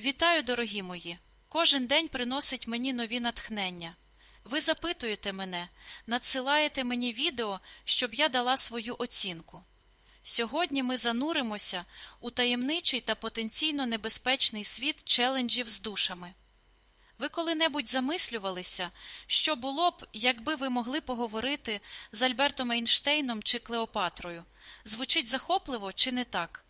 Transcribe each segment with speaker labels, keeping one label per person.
Speaker 1: Вітаю, дорогі мої! Кожен день приносить мені нові натхнення. Ви запитуєте мене, надсилаєте мені відео, щоб я дала свою оцінку. Сьогодні ми зануримося у таємничий та потенційно небезпечний світ челенджів з душами. Ви коли-небудь замислювалися, що було б, якби ви могли поговорити з Альбертом Ейнштейном чи Клеопатрою? Звучить захопливо чи не так?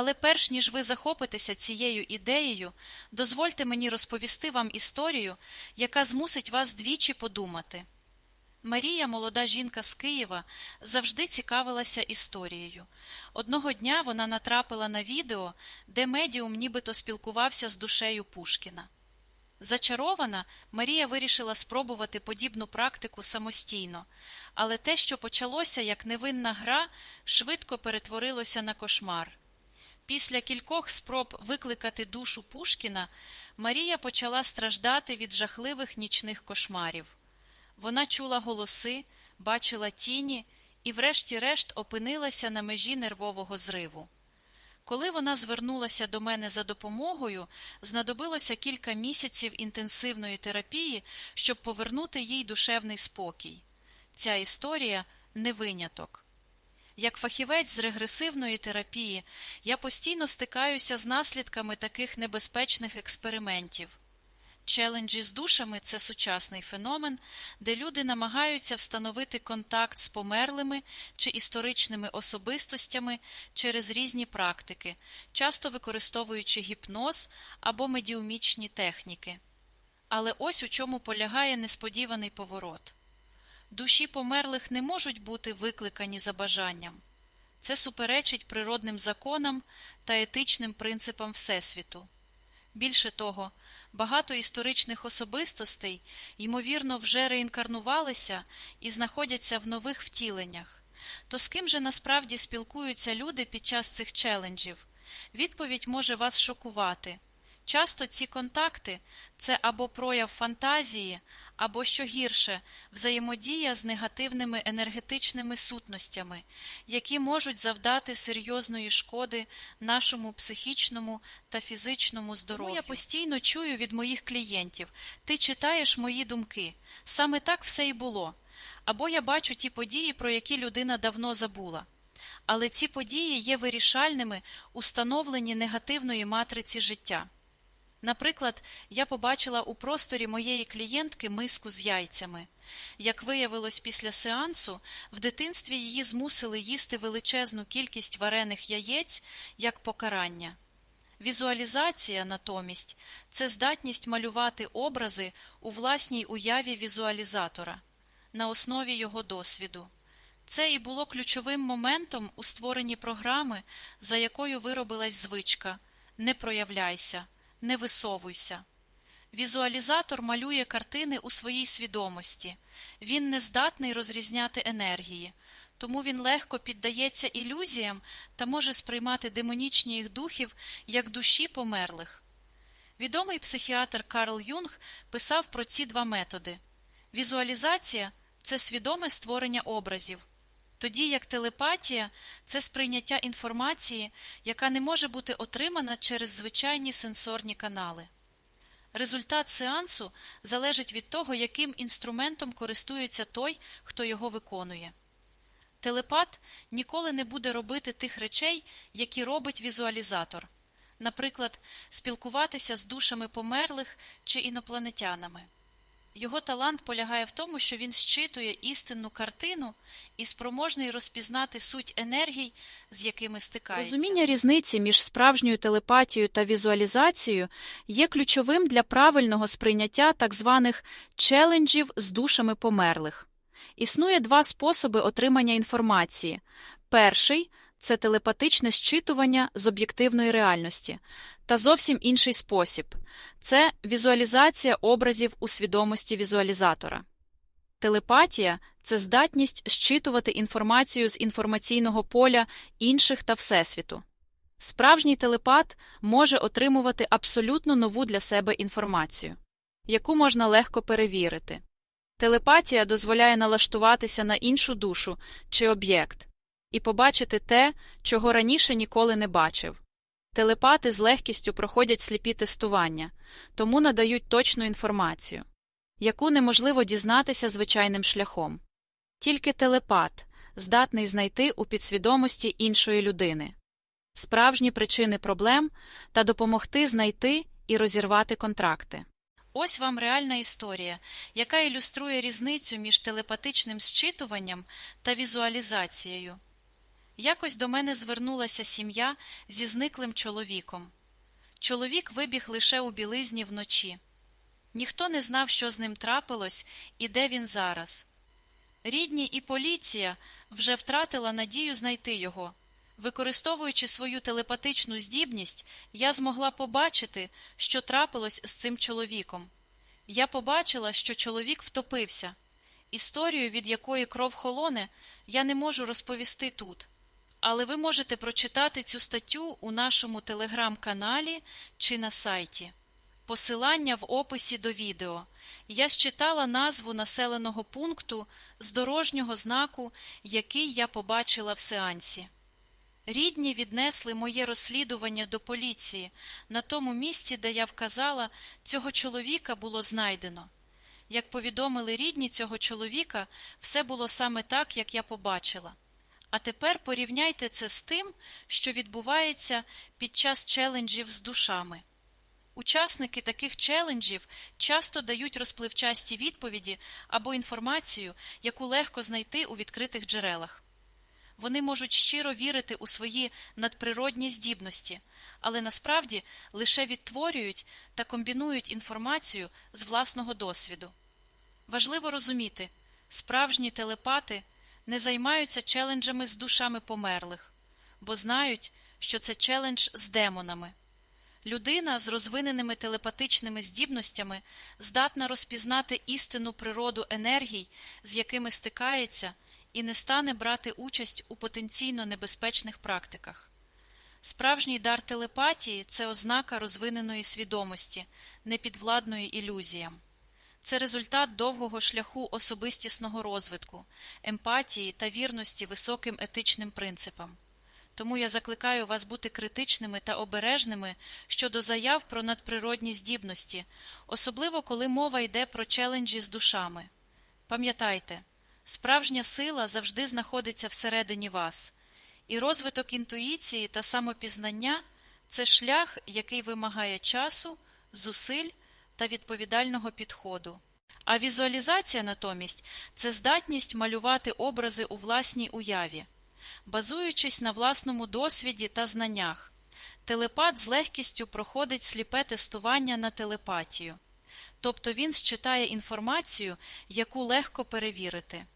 Speaker 1: Але перш ніж ви захопитеся цією ідеєю, дозвольте мені розповісти вам історію, яка змусить вас двічі подумати. Марія, молода жінка з Києва, завжди цікавилася історією. Одного дня вона натрапила на відео, де медіум нібито спілкувався з душею Пушкіна. Зачарована, Марія вирішила спробувати подібну практику самостійно, але те, що почалося як невинна гра, швидко перетворилося на кошмар. Після кількох спроб викликати душу Пушкіна Марія почала страждати від жахливих нічних кошмарів. Вона чула голоси, бачила тіні і, врешті-решт, опинилася на межі нервового зриву. Коли вона звернулася до мене за допомогою, знадобилося кілька місяців інтенсивної терапії, щоб повернути їй душевний спокій. Ця історія не виняток. Як фахівець з регресивної терапії, я постійно стикаюся з наслідками таких небезпечних експериментів. Челенджі з душами це сучасний феномен, де люди намагаються встановити контакт з померлими чи історичними особистостями через різні практики, часто використовуючи гіпноз або медіумічні техніки. Але ось у чому полягає несподіваний поворот. Душі померлих не можуть бути викликані за бажанням. Це суперечить природним законам та етичним принципам Всесвіту. Більше того, багато історичних особистостей, ймовірно, вже реінкарнувалися і знаходяться в нових втіленнях. То з ким же насправді спілкуються люди під час цих челенджів? Відповідь може вас шокувати. Часто ці контакти це або прояв фантазії, або, що гірше, взаємодія з негативними енергетичними сутностями, які можуть завдати серйозної шкоди нашому психічному та фізичному здоров'ю. Тому я постійно чую від моїх клієнтів ти читаєш мої думки. Саме так все і було. Або я бачу ті події, про які людина давно забула. Але ці події є вирішальними у становленні негативної матриці життя. Наприклад, я побачила у просторі моєї клієнтки миску з яйцями. Як виявилось після сеансу, в дитинстві її змусили їсти величезну кількість варених яєць як покарання. Візуалізація, натомість, це здатність малювати образи у власній уяві візуалізатора на основі його досвіду. Це і було ключовим моментом у створенні програми, за якою виробилась звичка Не проявляйся не висовуйся. Візуалізатор малює картини у своїй свідомості, він не здатний розрізняти енергії, тому він легко піддається ілюзіям та може сприймати демонічні їх духів як душі померлих. Відомий психіатр Карл Юнг писав про ці два методи візуалізація це свідоме створення образів, тоді як телепатія це сприйняття інформації, яка не може бути отримана через звичайні сенсорні канали. Результат сеансу залежить від того, яким інструментом користується той, хто його виконує. Телепат ніколи не буде робити тих речей, які робить візуалізатор, наприклад, спілкуватися з душами померлих чи інопланетянами. Його талант полягає в тому, що він щитує істинну картину і спроможний розпізнати суть енергій, з якими стикається. Розуміння різниці між справжньою телепатією та візуалізацією є ключовим для правильного сприйняття так званих челенджів з душами померлих. Існує два способи отримання інформації. Перший це телепатичне щитування з об'єктивної реальності, та зовсім інший спосіб це візуалізація образів у свідомості візуалізатора. Телепатія це здатність щитувати інформацію з інформаційного поля інших та Всесвіту. Справжній телепат може отримувати абсолютно нову для себе інформацію, яку можна легко перевірити. Телепатія дозволяє налаштуватися на іншу душу чи об'єкт і побачити те, чого раніше ніколи не бачив. Телепати з легкістю проходять сліпі тестування, тому надають точну інформацію, яку неможливо дізнатися звичайним шляхом. Тільки телепат здатний знайти у підсвідомості іншої людини справжні причини проблем та допомогти знайти і розірвати контракти. Ось вам реальна історія, яка ілюструє різницю між телепатичним зчитуванням та візуалізацією. Якось до мене звернулася сім'я зі зниклим чоловіком. Чоловік вибіг лише у білизні вночі. Ніхто не знав, що з ним трапилось і де він зараз. Рідні і поліція вже втратила надію знайти його. Використовуючи свою телепатичну здібність, я змогла побачити, що трапилось з цим чоловіком. Я побачила, що чоловік втопився. Історію, від якої кров холоне, я не можу розповісти тут. Але ви можете прочитати цю статтю у нашому телеграм-каналі чи на сайті. Посилання в описі до відео. Я считала назву населеного пункту з дорожнього знаку, який я побачила в сеансі. Рідні віднесли моє розслідування до поліції на тому місці, де я вказала, цього чоловіка було знайдено. Як повідомили рідні цього чоловіка, все було саме так, як я побачила. А тепер порівняйте це з тим, що відбувається під час челенджів з душами. Учасники таких челенджів часто дають розпливчасті відповіді або інформацію, яку легко знайти у відкритих джерелах. Вони можуть щиро вірити у свої надприродні здібності, але насправді лише відтворюють та комбінують інформацію з власного досвіду. Важливо розуміти, справжні телепати не займаються челенджами з душами померлих, бо знають, що це челендж з демонами. Людина з розвиненими телепатичними здібностями здатна розпізнати істинну природу енергій, з якими стикається, і не стане брати участь у потенційно небезпечних практиках. Справжній дар телепатії це ознака розвиненої свідомості, непідвладної ілюзіям. Це результат довгого шляху особистісного розвитку, емпатії та вірності високим етичним принципам. Тому я закликаю вас бути критичними та обережними щодо заяв про надприродні здібності, особливо коли мова йде про челенджі з душами. Пам'ятайте, справжня сила завжди знаходиться всередині вас, і розвиток інтуїції та самопізнання це шлях, який вимагає часу, зусиль та відповідального підходу. А візуалізація натомість це здатність малювати образи у власній уяві базуючись на власному досвіді та знаннях. Телепат з легкістю проходить сліпе тестування на телепатію, тобто він считає інформацію, яку легко перевірити.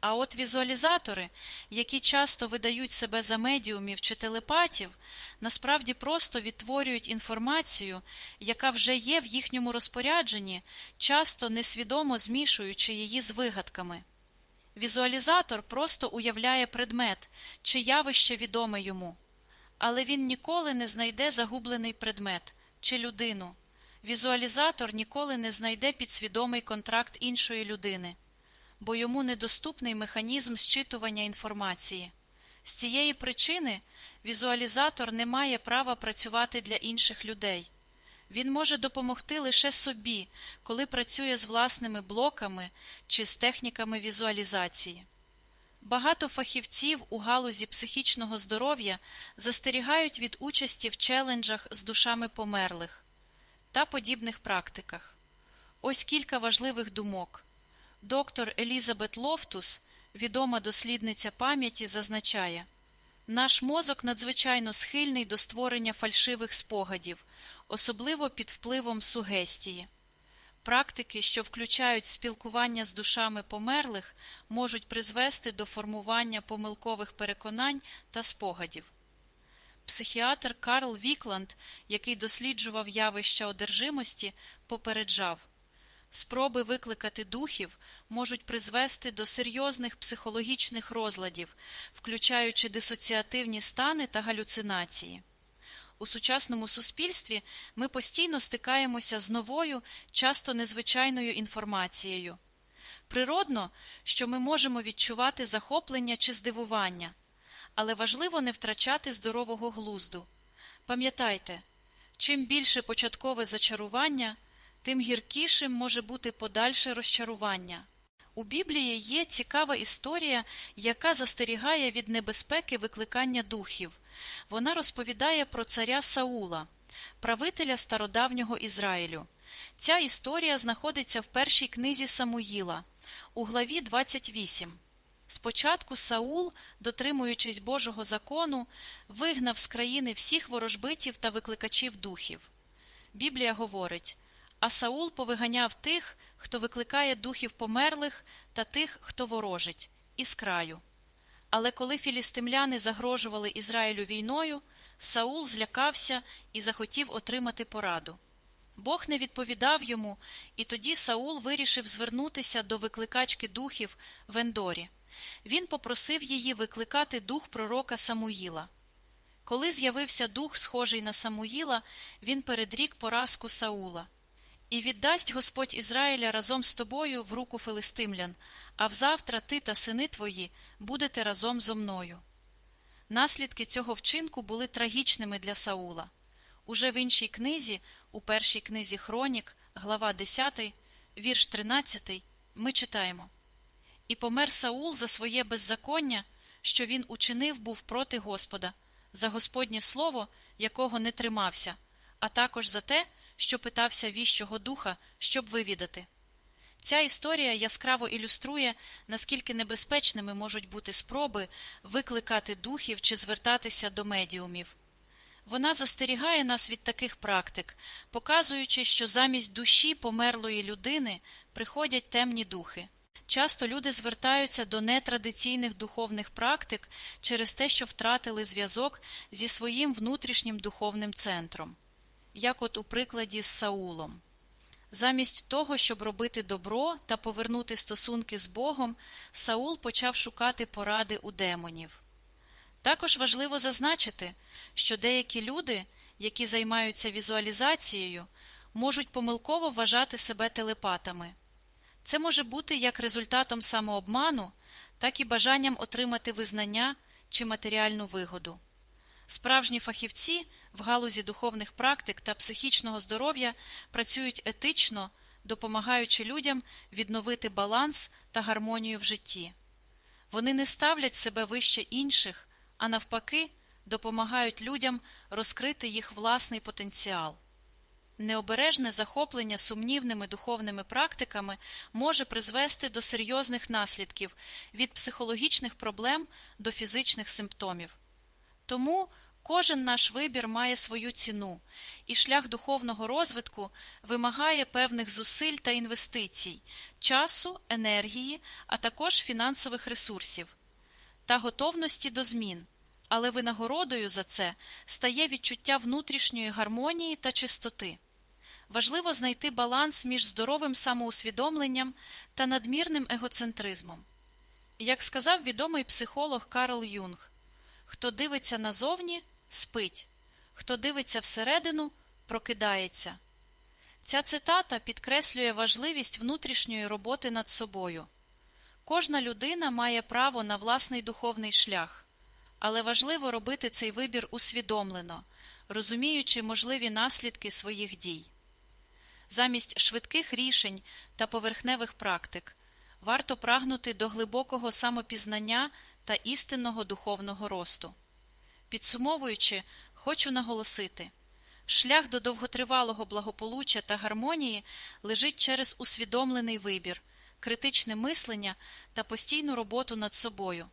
Speaker 1: А от візуалізатори, які часто видають себе за медіумів чи телепатів, насправді просто відтворюють інформацію, яка вже є в їхньому розпорядженні, часто несвідомо змішуючи її з вигадками. Візуалізатор просто уявляє предмет чи явище відоме йому, але він ніколи не знайде загублений предмет чи людину. Візуалізатор ніколи не знайде підсвідомий контракт іншої людини, бо йому недоступний механізм зчитування інформації. З цієї причини візуалізатор не має права працювати для інших людей. Він може допомогти лише собі, коли працює з власними блоками чи з техніками візуалізації. Багато фахівців у галузі психічного здоров'я застерігають від участі в челенджах з душами померлих та подібних практиках. Ось кілька важливих думок. Доктор Елізабет Лофтус, відома дослідниця пам'яті, зазначає наш мозок надзвичайно схильний до створення фальшивих спогадів особливо під впливом сугестії. Практики, що включають спілкування з душами померлих, можуть призвести до формування помилкових переконань та спогадів. Психіатр Карл Вікланд, який досліджував явища одержимості, попереджав спроби викликати духів можуть призвести до серйозних психологічних розладів, включаючи дисоціативні стани та галюцинації. У сучасному суспільстві ми постійно стикаємося з новою, часто незвичайною інформацією. Природно, що ми можемо відчувати захоплення чи здивування, але важливо не втрачати здорового глузду. Пам'ятайте, чим більше початкове зачарування, тим гіркішим може бути подальше розчарування. У Біблії є цікава історія, яка застерігає від небезпеки викликання духів. Вона розповідає про царя Саула, правителя стародавнього Ізраїлю. Ця історія знаходиться в першій книзі Самуїла, у главі 28. Спочатку Саул, дотримуючись Божого закону, вигнав з країни всіх ворожбитів та викликачів духів. Біблія говорить а Саул повиганяв тих, хто викликає духів померлих, та тих, хто ворожить, із краю. Але коли філістимляни загрожували Ізраїлю війною, Саул злякався і захотів отримати пораду. Бог не відповідав йому, і тоді Саул вирішив звернутися до викликачки духів в Ендорі. Він попросив її викликати дух пророка Самуїла. Коли з'явився дух, схожий на Самуїла, він передрік поразку Саула. І віддасть Господь Ізраїля разом з тобою в руку филистимлян, а взавтра ти та сини твої будете разом зо мною. Наслідки цього вчинку були трагічними для Саула. Уже в іншій книзі, у першій книзі Хронік, глава 10, вірш 13, ми читаємо І помер Саул за своє беззаконня, що він учинив був проти Господа, за Господнє слово, якого не тримався, а також за те, що питався віщого духа, щоб вивідати. Ця історія яскраво ілюструє, наскільки небезпечними можуть бути спроби викликати духів чи звертатися до медіумів. Вона застерігає нас від таких практик, показуючи, що замість душі померлої людини приходять темні духи. Часто люди звертаються до нетрадиційних духовних практик через те, що втратили зв'язок зі своїм внутрішнім духовним центром як от у прикладі з Саулом. Замість того, щоб робити добро та повернути стосунки з Богом, Саул почав шукати поради у демонів. Також важливо зазначити, що деякі люди, які займаються візуалізацією, можуть помилково вважати себе телепатами. Це може бути як результатом самообману, так і бажанням отримати визнання чи матеріальну вигоду. Справжні фахівці в галузі духовних практик та психічного здоров'я працюють етично, допомагаючи людям відновити баланс та гармонію в житті. Вони не ставлять себе вище інших, а навпаки, допомагають людям розкрити їх власний потенціал. Необережне захоплення сумнівними духовними практиками може призвести до серйозних наслідків від психологічних проблем до фізичних симптомів. Тому Кожен наш вибір має свою ціну, і шлях духовного розвитку вимагає певних зусиль та інвестицій, часу, енергії, а також фінансових ресурсів та готовності до змін. Але винагородою за це стає відчуття внутрішньої гармонії та чистоти. Важливо знайти баланс між здоровим самоусвідомленням та надмірним егоцентризмом. Як сказав відомий психолог Карл Юнг, хто дивиться назовні, спить, хто дивиться всередину, прокидається. Ця цитата підкреслює важливість внутрішньої роботи над собою. Кожна людина має право на власний духовний шлях, але важливо робити цей вибір усвідомлено, розуміючи можливі наслідки своїх дій. Замість швидких рішень та поверхневих практик варто прагнути до глибокого самопізнання та істинного духовного росту. Підсумовуючи, хочу наголосити шлях до довготривалого благополуччя та гармонії лежить через усвідомлений вибір, критичне мислення та постійну роботу над собою.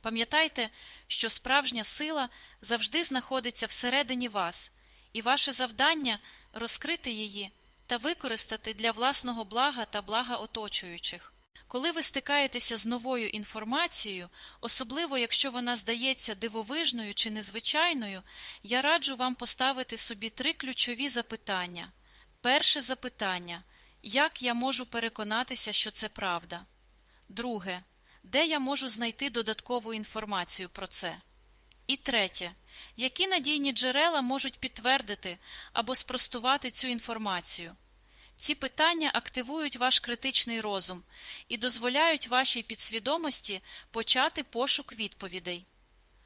Speaker 1: Пам'ятайте, що справжня сила завжди знаходиться всередині вас, і ваше завдання розкрити її та використати для власного блага та блага оточуючих. Коли ви стикаєтеся з новою інформацією, особливо якщо вона здається дивовижною чи незвичайною, я раджу вам поставити собі три ключові запитання. Перше запитання як я можу переконатися, що це правда? Друге, де я можу знайти додаткову інформацію про це? І третє, які надійні джерела можуть підтвердити або спростувати цю інформацію? Ці питання активують ваш критичний розум і дозволяють вашій підсвідомості почати пошук відповідей.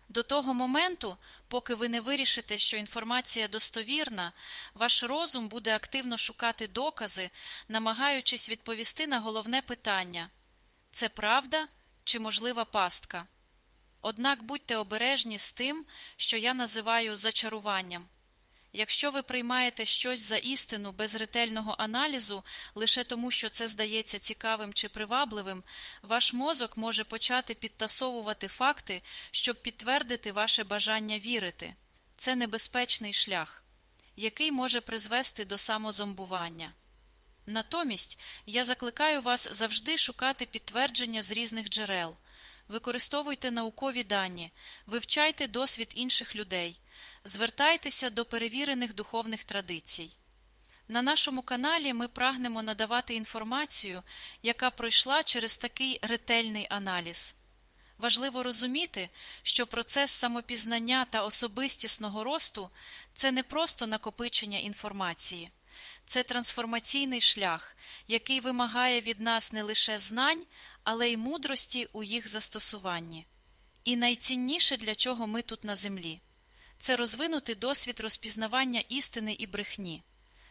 Speaker 1: До того моменту, поки ви не вирішите, що інформація достовірна, ваш розум буде активно шукати докази, намагаючись відповісти на головне питання це правда чи можлива пастка. Однак будьте обережні з тим, що я називаю зачаруванням. Якщо ви приймаєте щось за істину без ретельного аналізу лише тому, що це здається цікавим чи привабливим, ваш мозок може почати підтасовувати факти, щоб підтвердити ваше бажання вірити. Це небезпечний шлях, який може призвести до самозомбування. Натомість я закликаю вас завжди шукати підтвердження з різних джерел. Використовуйте наукові дані, вивчайте досвід інших людей, звертайтеся до перевірених духовних традицій. На нашому каналі ми прагнемо надавати інформацію, яка пройшла через такий ретельний аналіз. Важливо розуміти, що процес самопізнання та особистісного росту це не просто накопичення інформації, це трансформаційний шлях, який вимагає від нас не лише знань, але й мудрості у їх застосуванні. І найцінніше, для чого ми тут на землі, це розвинути досвід розпізнавання істини і брехні.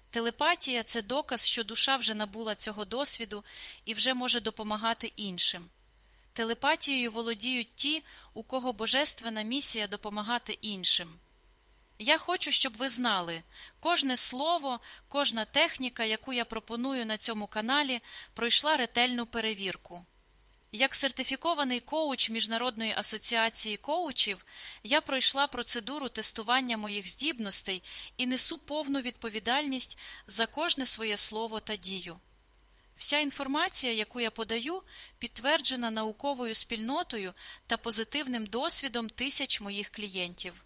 Speaker 1: Телепатія це доказ, що душа вже набула цього досвіду і вже може допомагати іншим. Телепатією володіють ті, у кого божественна місія допомагати іншим. Я хочу, щоб ви знали, кожне слово, кожна техніка, яку я пропоную на цьому каналі, пройшла ретельну перевірку. Як сертифікований коуч Міжнародної асоціації коучів, я пройшла процедуру тестування моїх здібностей і несу повну відповідальність за кожне своє слово та дію. Вся інформація, яку я подаю, підтверджена науковою спільнотою та позитивним досвідом тисяч моїх клієнтів.